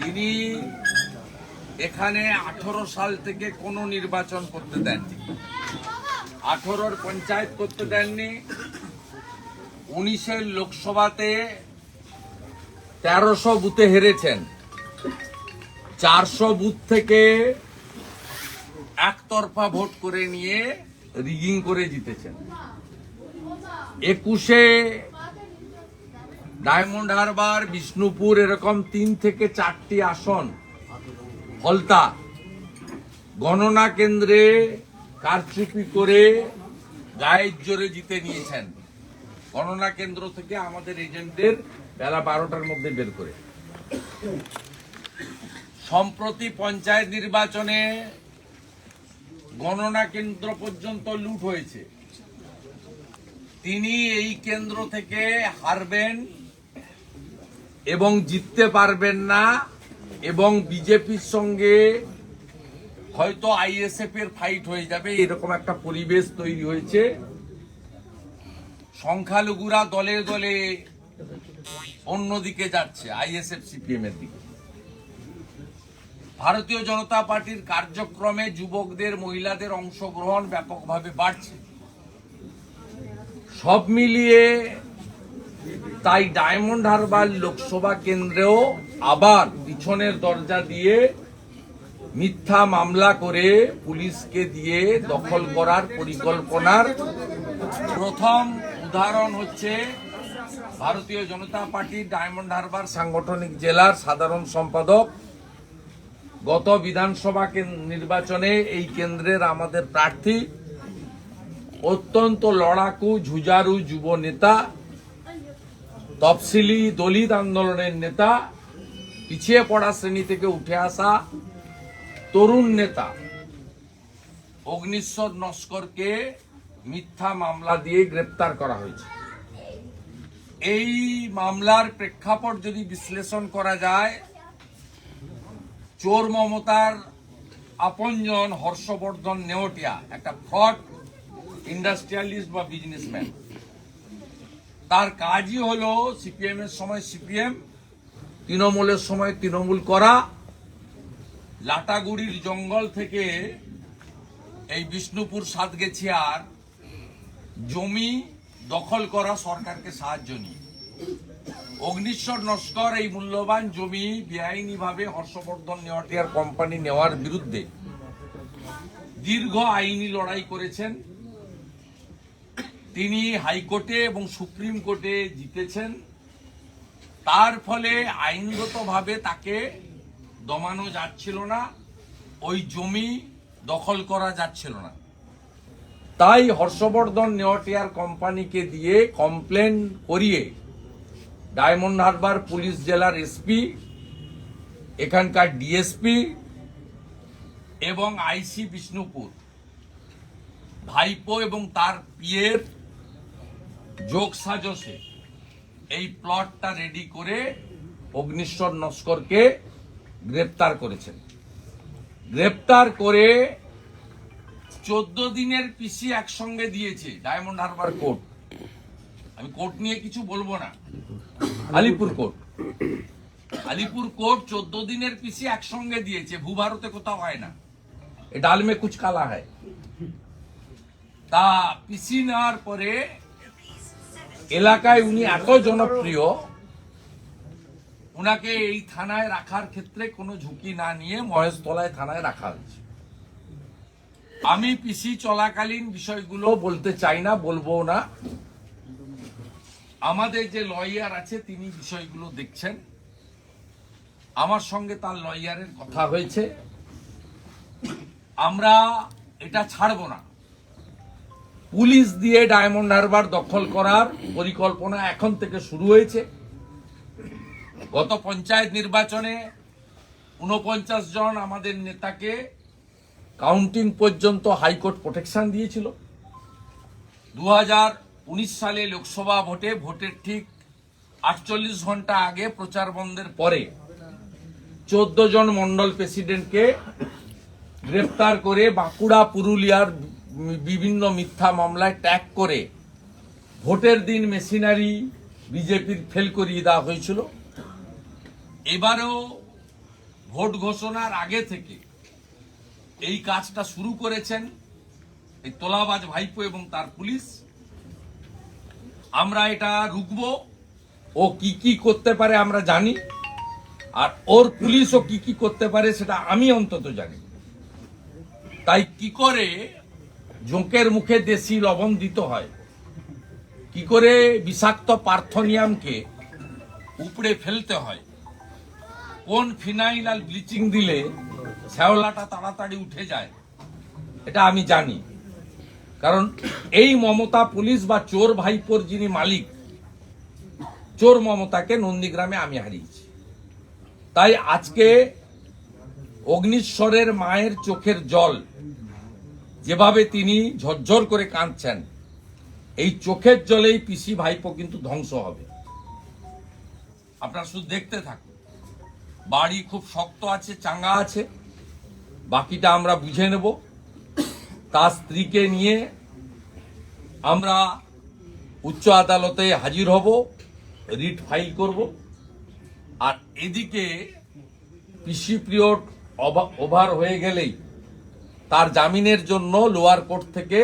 তিনি এখানে আঠারো সাল থেকে কোনো নির্বাচন করতে দেননি। আঠারোর পঞ্চায়েত করতে দেননি। উনিশের লোকসভাতে তেরোশো বুথে হেরেছেন। চারশো বুথ থেকে একতরফা ভোট করে নিয়ে রিগিং করে জিতেছেন। একুশে ডায়মন্ড হারবার, বিষ্ণুপুর, এরকম তিন থেকে চারটি আসন। হলতা। গণনা কেন্দ্রে কারচুপি করে গায়ের জোরে জিতে নিয়েছেন। গণনা কেন্দ্র থেকে আমাদের এজেন্টদের বেলা বারোটার মধ্যে বের করে। সম্প্রতি পঞ্চায়েত নির্বাচনে গণনা কেন্দ্র পর্যন্ত লুট হয়েছে। তিনি এই কেন্দ্র থেকে হারবেন এবং জিততে পারবেন না, এবং বিজেপির সঙ্গে হয়তো আইএসএফ এর ফাইট হয়ে যাবে, এরকম একটা পরিবেশ তৈরি হয়েছে। সংখ্যালঘুরা দলে দলে অন্যদিকে যাচ্ছে আইএসএফ সিপিএম এর দিকে। ভারতীয় জনতা পার্টির কার্যক্রমে যুবকদের, মহিলাদের অংশগ্রহণ ব্যাপকভাবে বাড়ছে। সব মিলিয়ে তাই ডায়মন্ড হারবার লোকসভা কেন্দ্রেও আবার পিছনের দরজা দিয়ে মিথ্যা মামলা করে পুলিশকে দিয়ে দখল করার পরিকল্পনার প্রথম উদাহরণ হচ্ছে ভারতীয় জনতা পার্টির ডায়মন্ড হারবার সাংগঠনিক জেলার সাধারণ সম্পাদক। গত বিধানসভা নির্বাচনে এই কেন্দ্রের আমাদের প্রার্থী। অত্যন্ত লড়াকু ঝুজারু যুব নেতা তফসিলি দলিত আন্দোলনের নেতা, পিছিয়ে পড়া শ্রেণি থেকে উঠে আসা তরুণ নেতা অগ্নিশ্বর নস্করকে মিথ্যা মামলা দিয়ে গ্রেপ্তার করা হয়েছে। এই মামলার প্রেক্ষাপট যদি বিশ্লেষণ করা যায়, চোর মমতার আপনজন হর্ষবর্ধন নেওটিয়া, একটা ফ্রড, ইন্ডাস্ট্রিয়ালিস্ট বা বিজনেসম্যান তার কাজই হলো সিপিএম এর সময় সিপিএম, তৃণমূলের সময় তৃণমূল করা। লাটাগুড়ির জঙ্গল থেকে এই বিষ্ণুপুর সাতগেছিয়ার জমি দখল করা সরকারকে সাহায্য নিয়ে। অগ্নিশ্বর নস্কর এই মূল্যবান জমি বেআইনিভাবে হর্ষবর্ধন নেওয়াটিয়ার কোম্পানি নেওয়ার বিরুদ্ধে দীর্ঘ আইনি লড়াই করেছেন। তিনি হাইকোর্টে এবং সুপ্রিম কোর্টে জিতেছেন। তার ফলে আইনগতভাবে তাকে দমানো যাচ্ছিল না, ওই জমি দখল করা যাচ্ছিল না। তাই হর্ষবর্ধন নেওয়াটিয়ার কোম্পানিকে দিয়ে কমপ্লেন করিয়ে ডায়মন্ড হারবার পুলিশ জেলার এসপি, এখানকার ডিএসপি এবং আইসি বিষ্ণুপুর। ভাইপো এবং তার পিয়ের যোগ সাজসে। এই প্লটটা রেডি করে অগ্নিশ্বর নস্করকে গ্রেপ্তার করেছেন। গ্রেপ্তার করে চোদ্দ দিনের পিসি একসঙ্গে দিয়েছে ডায়মন্ড হারবার কোর্ট আমি কোর্ট নিয়ে কিছু বলব না। আলিপুর কোর্ট আলিপুর কোর্ট চোদ্দ দিনের পিসি একসঙ্গে দিয়েছে। ভূভারতে কোথাও হয় না। এ ডাল মে কুচ কালা হয়। তা পিসি নেওয়ার পরে এলাকায় উনি এত জনপ্রিয়, উনাকে এই থানায় রাখার ক্ষেত্রে কোনো ঝুঁকি না নিয়ে মহেশতলায় থানায় রাখা হয়েছে। আমি পিসি চলাকালীন বিষয়গুলো বলতে চাই না, বলব না। আমাদের যে লয়ার আছে, তিনি বিষয়গুলো দেখছেন। আমার সঙ্গে তার লয়ারের কথা হয়েছে। আমরা এটা ছাড়বো না। পুলিশ দিয়ে ডায়মন্ড হারবার দখল করার পরিকল্পনা এখন থেকে শুরু হয়েছে। গত পঞ্চায়েত নির্বাচনে উনপঞ্চাশ জন আমাদের নেতাকে কাউন্টিং পর্যন্ত হাইকোর্ট প্রোটেকশন দিয়েছিল। দু সালে লোকসভা ভোটে, ভোটের ঠিক আটচল্লিশ ঘণ্টা আগে প্রচার বন্ধের পরে চোদ্দ জন মন্ডল প্রেসিডেন্টকে গ্রেফতার করে বাঁকুড়া, পুরুলিয়ার বিভিন্ন মিথ্যা মামলায় ট্যাগ করে ভোটের দিন মেশিনারি বিজেপির ফেল করিয়ে দেওয়া হয়েছিল। এবারেও ভোট ঘোষণার আগে থেকে এই কাজটা শুরু করেছেন এই তোলাবাজ ভাইপো এবং তার পুলিশ। আমরা এটা রুখব। ও কি কি করতে পারে আমরা জানি। আর ওর পুলিশও কি কি করতে পারে সেটা আমি অন্তত জানি। তাই কি করে জোঁকের মুখে দেশি লবণ দিতে হয়। কি করে বিষাক্ত পার্থনিয়ামকে উপড়ে ফেলতে হয়? কোন ফিনাইল আর ব্লিচিং দিলে শ্যাওলাটা তাড়াতাড়ি উঠে যায়? এটা আমি জানি। কারণ এই মমতা পুলিশ বা চোর ভাইপোর যিনি মালিক, চোর মমতাকে নন্দীগ্রামে আমি হারিয়েছি। তাই আজকে অগ্নিশ্বরের মায়ের চোখের জল যেভাবে তিনি ঝরঝর করে কাঁদছেন, এই চোখের জলেই পিসি ভাইপো কিন্তু ধ্বংস হবে। আপনারা শুধু দেখতে থাকুন, বাড়ি খুব শক্ত আছে, চাঙ্গা আছে, বাকিটা আমরা বুঝে নেব। তার স্ত্রীকে নিয়ে আমরা উচ্চ আদালতে হাজির হব, রিট ফাইল করব। আর এদিকে পিসি পিরিয়ড ওভার হয়ে গেলেই তার জামিনের জন্য লোয়ার কোর্ট থেকে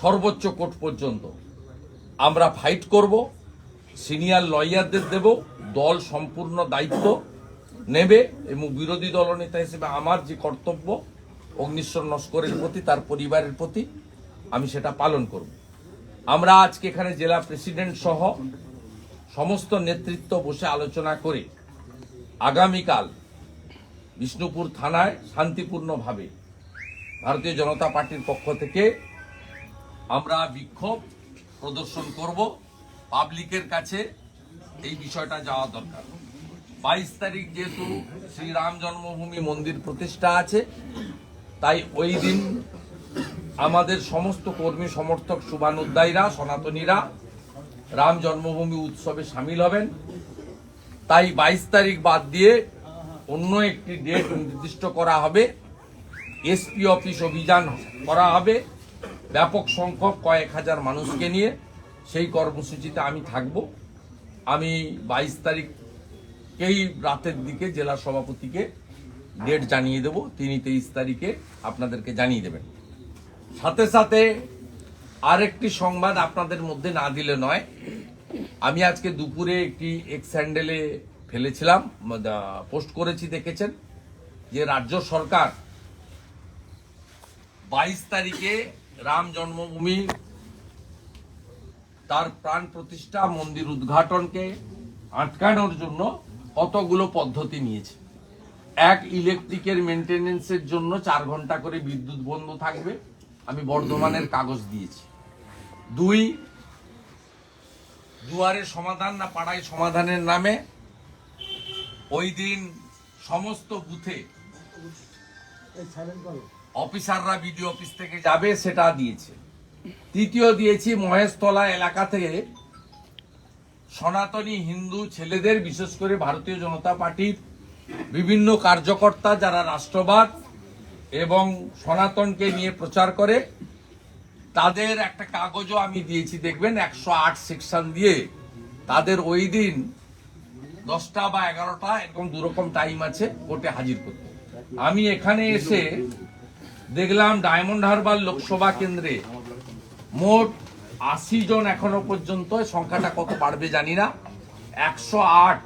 সর্বোচ্চ কোর্ট পর্যন্ত। আমরা ফাইট করব, সিনিয়র লয়ারদের দেব, দল সম্পূর্ণ দায়িত্ব নেবে এবং বিরোধী দলনেতা হিসেবে আমার যে কর্তব্য, অগ্নিশ্বর নস্করের প্রতি, তার পরিবারের প্রতি, আমি সেটা পালন করব। আমরা আজকে এখানে জেলা প্রেসিডেন্ট সহ সমস্ত নেতৃত্ব বসে আলোচনা করে আগামীকাল বিষ্ণুপুর থানায় শান্তিপূর্ণভাবে ভারতীয় জনতা পার্টির পক্ষ থেকে আমরা বিক্ষোভ প্রদর্শন করব। পাবলিকের কাছে এই বিষয়টা যাওয়া দরকার। বাইশ তারিখ যেহেতু শ্রীরাম জন্মভূমি মন্দির প্রতিষ্ঠা আছে, তাই ওই দিন আমাদের সমস্ত কর্মী সমর্থক শুভানুদ্দায়ীরা সনাতনীরা রাম জন্মভূমি উৎসবে সামিল হবেন। তাই বাইশ তারিখ বাদ দিয়ে অন্য একটি ডেট নির্দিষ্ট করা হবে। এসপি অফিস অভিযান করা হবে। ব্যাপক সংখ্যক কয়েক হাজার মানুষকে নিয়ে সেই কর্মসূচিতে আমি থাকব। আমি বাইশ তারিখকেই রাতের দিকে জেলা সভাপতিকে ডেট জানিয়ে দেব। তিনি তেইশ তারিখে আপনাদেরকে জানিয়ে দেবেন। সাথে সাথে আরেকটি সংবাদ আপনাদের মধ্যে না দিলে নয়। আমি আজকে দুপুরে একটি এক্স হ্যান্ডেলে ফেলেছিলাম পোস্ট করেছি, দেখেছেন, যে রাজ্য সরকার বাইশ তারিখে রাম জন্মভূমি, তার প্রাণ প্রতিষ্ঠা, মন্দির উদ্ঘাটনকে আটকানোর জন্য কতগুলো পদ্ধতি নিয়েছে। এক ইলেকট্রিকের মেনটেনেন্সের জন্য চার ঘণ্টা করে বিদ্যুৎ বন্ধ থাকবে। আমি বর্ধমানের কাগজ দিয়েছি। দুই, দুয়ারে সমাধান না পাড়ায় সমাধানের নামে ওই দিন সমস্ত বুথে অফিসাররা বিডিও অফিস থেকে যাবে, সেটা দিয়েছে। তৃতীয় দিয়েছি, মহেশতলা এলাকা থেকে সনাতনী হিন্দু ছেলেদের, বিশেষ করে ভারতীয় জনতা পার্টির বিভিন্ন কার্যকর্তা যারা রাষ্ট্রবাদ এবং সনাতনকে নিয়ে প্রচার করে, তাদের একটা কাগজও আমি দিয়েছি, দেখবেন, একশো আট সেকশন দিয়ে। তাদের ওই দিন দশটা বা এগারোটা এরকম দুরকম টাইম আছে, কোর্টে হাজির করতে। আমি এখানে এসে দেখলাম ডায়মন্ড হারবার লোকসভা কেন্দ্রে মোট আশি জন এখনও পর্যন্ত, সংখ্যাটা কত বাড়বে জানি না, একশো আট।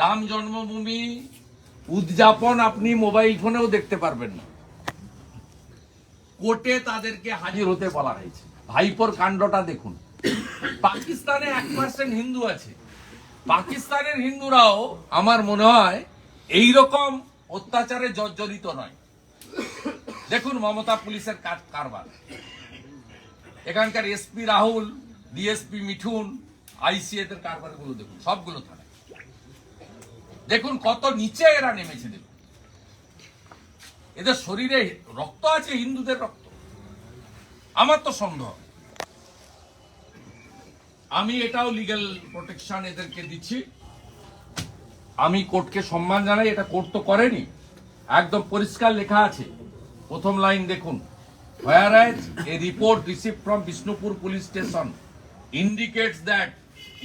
রাম জন্মভূমি, উদযাপন আপনি মোবাইল ফোনেও দেখতে পারবেন না। কোর্টে তাদেরকে হাজির হতে বলা হয়েছে। ভাইপোর কাণ্ডটা দেখুন। পাকিস্তানে এক পার্সেন্ট হিন্দু আছে। পাকিস্তানের হিন্দুরাও, আমার মনে হয় এই রকম অত্যাচারে জর্জরিত নয়। দেখুন, মমতা পুলিশের কাজ কারবার। এখানকার এসপি রাহুল, ডিএসপি মিঠুন আইসিএ দের কারবারগুলো দেখুন, সবগুলো থানায়। দেখুন, কত নিচে এরা নেমেছে, দেখুন। এদের শরীরে রক্ত আছে, হিন্দুদের রক্ত। আমার তো সন্দেহ। আমি এটাও লিগ্যাল প্রোটেকশন এদেরকে দিচ্ছি। আমি কোর্টকে সম্মান জানাই, এটা কোর্ট তো করেনি। একদম পরিষ্কার লেখা আছে। প্রথম লাইন দেখুন। Report receive from Bishnupur police station indicates that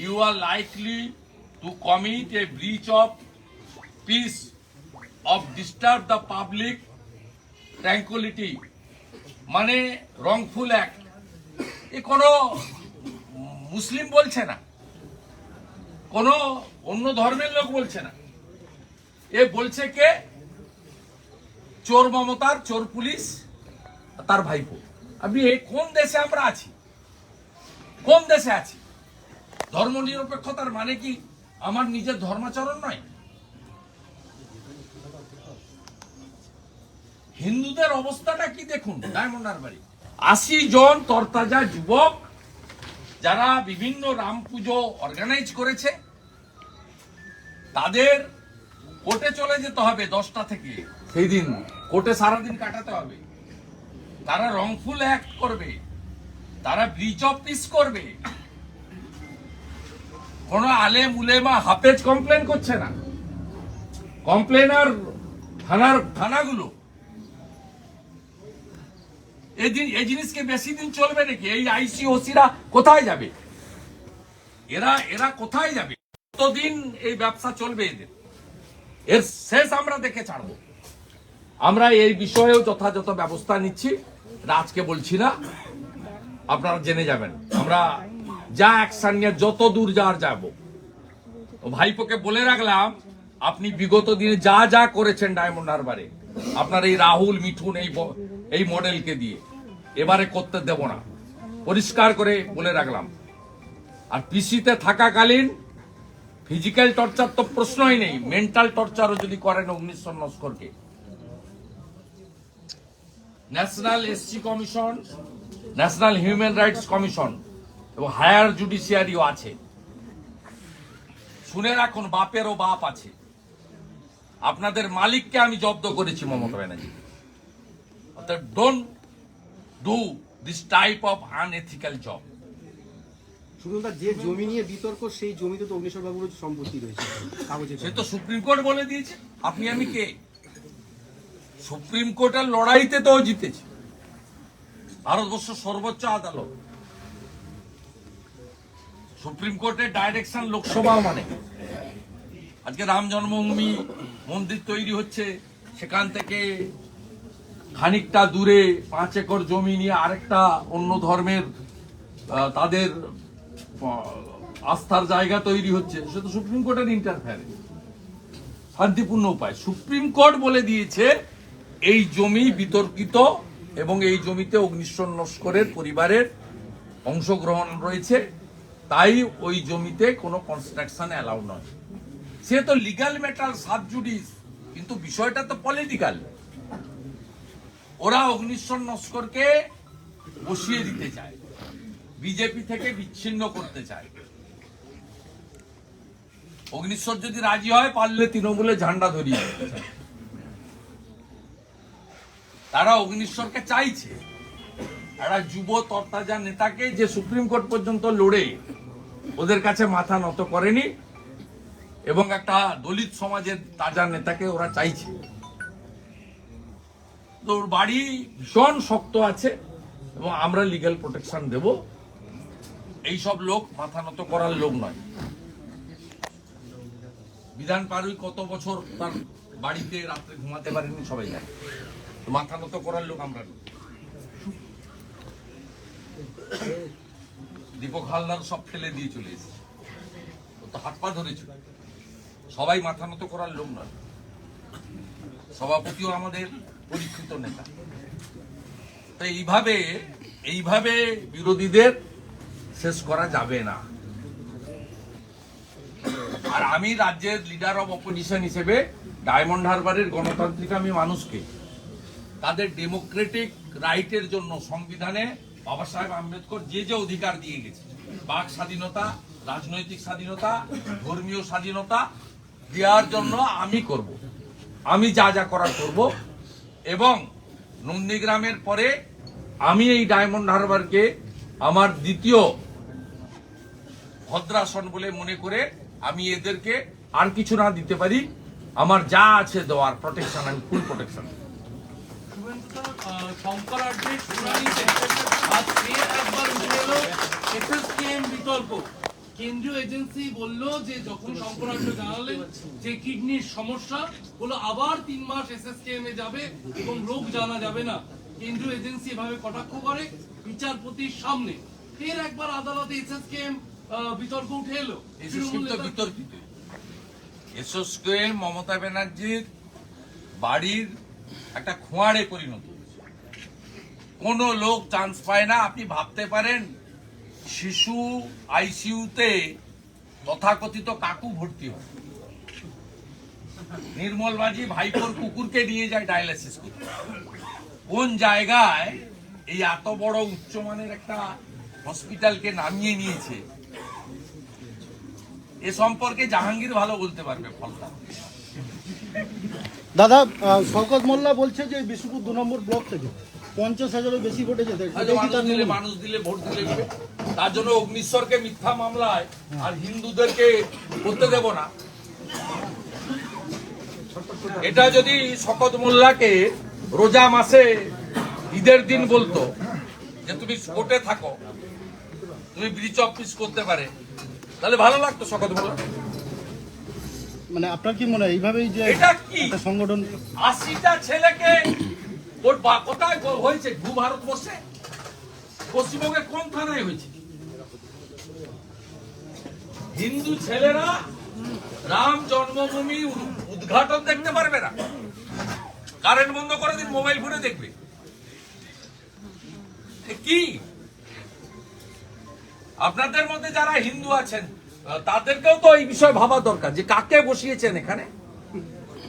you are likely to commit a breach of peace of disturb the public tranquility মানে রংফুল অ্যাক্ট এ কোনো মুসলিম বলছে না। কোনো অন্য ধর্মের লোক বলছে না। এ বলছে কে? চোর মমতার, চোর পুলিশ, তার ভাইপো। আপনি কোন দেশে আমরা আছি? কোন দেশে আছি? ধর্ম নিরপেক্ষতার মানে কি আমার নিজের ধর্মাচরণ নয়? হিন্দুদের অবস্থাটা কি দেখুন, ডায়মন্ড বাড়ি আশি জন তরতাজা যুবক যারা বিভিন্ন রাম পুজো অর্গানাইজ করেছে, তাদের কোর্টে চলে যেতে হবে দশটা থেকে। সেই দিন কোর্টে সারাদিন কাটাতে হবে। তারা রংফুল অ্যাক্ট করবে। তারা ব্রিচ অফ পিস করবে। কোন আলেম উলেমা হাফেজ কমপ্লেন করছে না। কমপ্লেনার থানার থানাগুলো এই এই জিনিসকে বেশি দিন চলবে নাকি? এই আইসি ওসিরা কোথায় যাবে? এরা এরা কোথায় যাবে? কতদিন এই ব্যবসা চলবে এদের? এর শেষ আমরা দেখে ছাড়বো। আমরা এই বিষয়েও যথাযথ ব্যবস্থা নিচ্ছি। আজকে বলছি না। আপনারা জেনে যাবেন। আমরা যা অ্যাকশন নিয়ে যত দূর যাওয়ার যাব। ভাইপোকে বলে রাখলাম, আপনি বিগত দিনে যা যা করেছেন ডায়মন্ড হারবারে আপনার এই রাহুল, মিঠুন এই এই মডেলকে দিয়ে। এবারে করতে দেব না। পরিষ্কার করে বলে রাখলাম। আর পিসিতে থাকাকালীন ফিজিক্যাল টর্চার তো প্রশ্নই নেই। মেন্টাল টর্চারও যদি করেন উনিশশো নস্করকে। National SC commission national human rights commission এবং হায়ার জুডিশিয়ারিও আছে। শুনে রাখুন, বাপেরও বাপ আছে। আপনাদের মালিককে আমি জব্দ করেছি মমতা ব্যানার্জি। অর্থাৎ don't do this type of unethical job যে জমি নিয়ে বিতর্ক সেই জমিতে তো অগ্নিশ্বর বাবুর সম্পত্তি রয়েছে। সে তো সুপ্রিম কোর্ট বলে দিয়েছে। আপনি আমি কে? সুপ্রিম কোর্টের লড়াইতে তো জিতেছে। ভারতবর্ষ সর্বোচ্চ আদালত। সুপ্রিম কোর্টের ডাইরেকশন লোকসভা মানে। আজকে রাম জন্মভূমি মন্দির তৈরি হচ্ছে। সেখান থেকে খানিকটা দূরে পাঁচ একর জমি নিয়ে আরেকটা অন্য ধর্মের তাদের আস্থার জায়গা তৈরি হচ্ছে। সে তো সুপ্রিম কোর্টের ইন্টারফেয়ারেন্স শান্তিপূর্ণ উপায়। সুপ্রিম কোর্ট বলে দিয়েছে, এই জমি বিতর্কিত এবং এই জমিতে অগ্নিশ্বর নস্করের পরিবারের অংশগ্রহণ রয়েছে। তাই ওই জমিতে কোনো কনস্ট্রাকশন অ্যালাউ নয়। সে তো লিগাল ম্যাটার সাব জুডিস কিন্তু বিষয়টা তো পলিটিক্যাল ওরা অগ্নিশ্বর নস্করকে বসিয়ে দিতে চায়। বিজেপি থেকে বিচ্ছিন্ন করতে চায়। অগ্নিশ্বর যদি রাজি হয়, পারলে তৃণমূলে ঝান্ডা ধরিয়ে। তারা অগ্নিশ্বরকে চাইছে। একটা যুব তরতাজা নেতাকে যে সুপ্রিম কোর্ট পর্যন্ত লড়ে, ওদের কাছে মাথা নত করেনি। এবং একটা দলিত সমাজের তাজা নেতাকে ওরা চাইছে। তো ওর বাড়ি ভীষণ শক্ত আছে এবং আমরা লিগ্যাল প্রোটেকশন দেব। এইসব লোক মাথা নত করার লোক নয়। বিধান পারুই কত বছর তার বাড়িতে রাত্রে ঘুমাতে পারেনি সবাই জানে। মাথা নত করার লোক আমরা। দীপক হালদার সব ফেলে দিয়ে চলে এসেছে। ও তো হাত পা ধরেছিল সবাই মাথা নত করার লোক নয়। সভাপতিও আমাদের পরীক্ষিত নেতা। তো এইভাবে এইভাবে বিরোধীদের শেষ করা যাবে না। আর আমি রাজ্যের লিডার অব অপোজিশন হিসেবে ডায়মন্ড হারবারের গণতান্ত্রিক আমি মানুষকে, তাদের ডেমোক্রেটিক রাইটের জন্য সংবিধানে বাবা সাহেব আম্বেদকর যে যে অধিকার দিয়ে গেছে, বাক স্বাধীনতা, রাজনৈতিক স্বাধীনতা, ধর্মীয় স্বাধীনতা দেওয়ার জন্য আমি করব। আমি যা যা করার করব এবং নন্দীগ্রামের পরে আমি এই ডায়মন্ড হারবারকে আমার দ্বিতীয় ভদ্রাসন বলে মনে করে আমি এদেরকে আর কিছু না দিতে পারি। আমার যা আছে দেওয়ার প্রোটেকশন আমি ফুল প্রোটেকশন শঙ্কর আড্ডির শুনানিতে আজ ফের একবার বিতর্ক কেন্দ্রীয় এজেন্সি বলল যে যখন সম্প্রান্ত জানালেন যে কিডনির সমস্যা বলো আবার তিন মাস এসএসকেএম এ যাবে এবং রোগ জানা যাবে না। কেন্দ্রীয় এজেন্সি এভাবে কটাক্ষ করে বিচারপতির সামনে। ফের একবার আদালতে এসএসকেএম বিতর্ক উঠে এলো। বিতর্কিত। এসএসকেএম মমতা ব্যানার্জির বাড়ির একটা খোঁয়াড়ে পরিণত হয়েছে। কোনো লোক চান্স পায় না আপনি ভাবতে পারেন শিশু আইসিইউতে তথাকথিত কাকু ভর্তি হয়। নির্মল মাঝি ভাইপোর কুকুরকে নিয়ে যায় ডায়ালিসিস করতে। কোন জায়গায় এই এত বড় উচ্চমানের একটা হসপিটালকে নামিয়ে নিয়েছে এ সম্পর্কে জাহাঙ্গীর ভালো বলতে পারবে ফলটা। দাদা আহ, শওকত মোল্লা বলছে যে বিষ্ণুপুর দু নম্বর ব্লক থেকে। পঞ্চাশ হাজারও বেশি ভোটে যেতে কি মানুষ দিলে ভোট দিলে তার জন্য অগ্নিশ্বরকে মিথ্যা মামলায় আর হিন্দুদেরকে করতে দেব না। এটা যদি শকত মোল্লাকে রোজা মাসে ঈদের দিন বলতো যে তুমি কোর্টে থাকো তুমি ব্রিজ অফিস করতে পারে তাহলে ভালো লাগতো শকত মোল্লা। মানে আপনার কি মনে হয় এইভাবেই যে এটা কি? সংগঠন আশিটা ছেলেকে ওর কোথায় হয়েছে? ভূ ভারতবর্ষে? পশ্চিমবঙ্গে কোন থানায় হয়েছে? হিন্দু ছেলেরা রাম জন্মভূমি উদ্ঘাটন দেখতে পারবে না। কারেন্ট বন্ধ করে দিন, মোবাইল ফোনে দেখবে। কি? আপনাদের মধ্যে যারা হিন্দু আছেন তাদেরকেও তো এই বিষয়ে ভাবা দরকার যে কাকে বসিয়েছেন এখানে?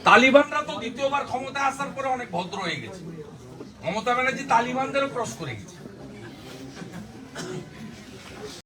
তালিবানরা তো দ্বিতীয়বার ক্ষমতায় আসার পরে অনেক ভদ্র হয়ে গেছে। মমতা ব্যানার্জি তালিবানদেরও ক্রস করে গেছে।